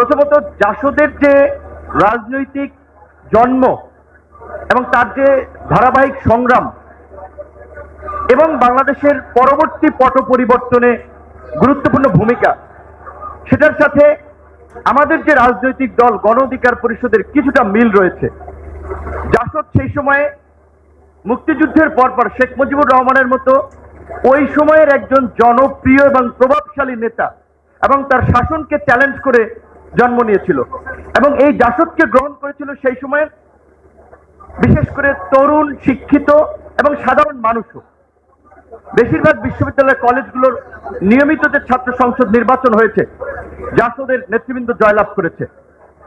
প্রথমত জাসদের যে রাজনৈতিক জন্ম এবং তার যে ধারাবাহিক সংগ্রাম এবং বাংলাদেশের পরবর্তী পট পরিবর্তনে গুরুত্বপূর্ণ ভূমিকা, সেটার সাথে আমাদের যে রাজনৈতিক দল, গণ অধিকার পরিষদের কিছুটা মিল রয়েছে। জাসদ সেই সময়ে মুক্তিযুদ্ধের পরপর শেখ মুজিবুর রহমানের মতো ওই সময়ের একজন জনপ্রিয় এবং প্রভাবশালী নেতা এবং তার শাসনকে চ্যালেঞ্জ করে জন্ম নিয়েছিল। এবং এই জাসদকে গ্রহণ করেছিল সেই সময়ের বিশেষ করে তরুণ, শিক্ষিত এবং সাধারণ মানুষও। বেশিরভাগ বিশ্ববিদ্যালয় কলেজগুলোর নিয়মিত যে ছাত্র সংসদ নির্বাচন হয়েছে, জাসদের নেতৃবৃন্দ জয়লাভ করেছে।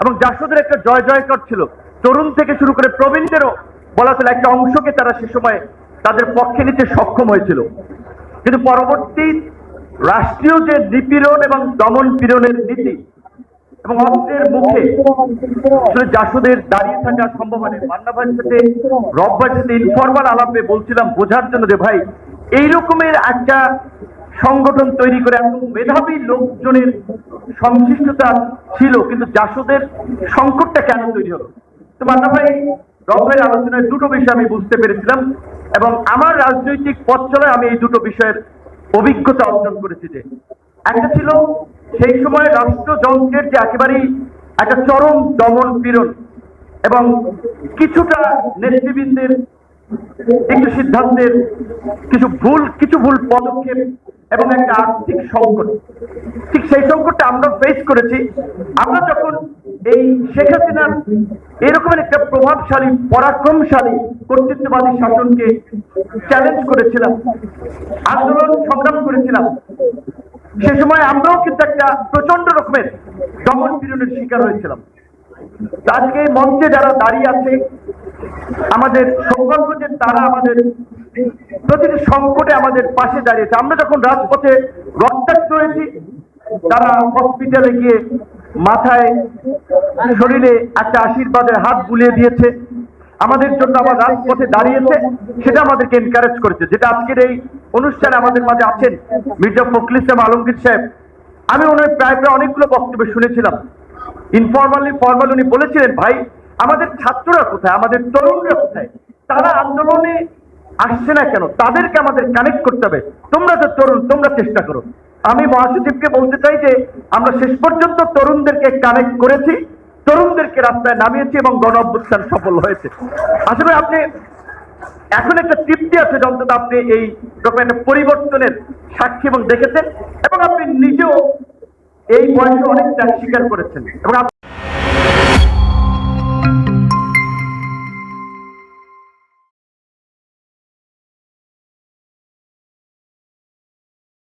এবং জাসদের একটা জয় জয়কর ছিল। তরুণ থেকে শুরু করে প্রবীণদেরও বলা চলে একটা অংশকে তারা সে সময় তাদের পক্ষে নিতে সক্ষম হয়েছিল। কিন্তু পরবর্তী রাষ্ট্রীয় যে নিপীড়ন এবং দমন পীড়নের নীতি এবং অস্ত্রের মুখে আসলে দাঁড়িয়ে থাকা সম্ভব হয়নি মান্না ভাইয়ের সাথে রব ভাইয়ের সাথে ইনফরমাল আলাপে বলছিলাম বোঝার জন্য যে ভাই এই রকমের একটা সংগঠন তৈরি করে এত মেধাবী লোকজনের সংশ্লিষ্টতা ছিল, কিন্তু জাসদের সংকটটা কেন তৈরি হলো? তো মান্না ভাই রব ভাইয়ের আলোচনায় দুটো বিষয় আমি বুঝতে পেরেছিলাম এবং আমার রাজনৈতিক পথ চলায় আমি এই দুটো বিষয়ের অভিজ্ঞতা অর্জন করেছি যে একটা ছিল সেই সময় রাষ্ট্রযন্ত্রের যে একেবারেই একটা চরম দমন পীড়ন এবং কিছুটা নেতৃবৃন্দের একটু সিদ্ধান্তের কিছু ভুল কিছু ভুল পদক্ষেপ এবং একটা আর্থিক সংকট। ঠিক সেই সংকটটা আমরা ফেস করেছি। আমরা যখন এই শেখ হাসিনার এরকমের একটা প্রভাবশালী, পরাক্রমশালী কর্তৃত্ববাদী শাসনকে চ্যালেঞ্জ করেছিলাম, আন্দোলন সংগ্রাম করেছিলাম সে সময় আমরাও কিন্তু একটা প্রচণ্ড রকমের দমন পীড়নের শিকার হয়েছিলাম। আজকে মঞ্চে যারা দাঁড়িয়ে আছে, আমাদের সৌভাগ্য যে তারা আমাদের প্রতিটি সংকটে আমাদের পাশে দাঁড়িয়েছে। আমরা যখন রাজপথে রক্তাক্ত হয়েছি, তারা হসপিটালে গিয়ে মাথায় শরীরে একটা আশীর্বাদের হাত বুলিয়ে দিয়েছে। আমাদের জন্য আমার রাজপথে দাঁড়িয়েছে, সেটা আমাদেরকে এনকারেজ করেছে। যেটা আজকের এই অনুষ্ঠানে আমাদের মাঝে আছেন মির্জা ফখরুল ইসলাম আলমগীর সাহেব। আমি ওনার প্রায় প্রায় অনেকগুলো বক্তব্য শুনেছিলাম। ইনফরমালি ফর্মাল উনি বলেছিলেন, ভাই, আমাদের ছাত্ররা কোথায়? আমাদের তরুণরা কোথায়? তারা আন্দোলনে আসছে না কেন? তাদেরকে আমাদের কানেক্ট করতে হবে। তোমরা তো তরুণ, তোমরা চেষ্টা করো। আমি মহাসচিবকে বলতে চাই যে, আমরা শেষ পর্যন্ত তরুণদেরকে কানেক্ট করেছি, তরুণদেরকে রাস্তায় নামিয়েছি এবং গণ অভ্যুত্থান সফল হয়েছে। আসলে আপনি, এখন একটা তৃপ্তি আছে যে অন্তত আপনি এই রকম একটা পরিবর্তনের সাক্ষী এবং দেখেছেন, এবং আপনি নিজেও এই বয়সে অনেকটা স্বীকার করেছেন। এবং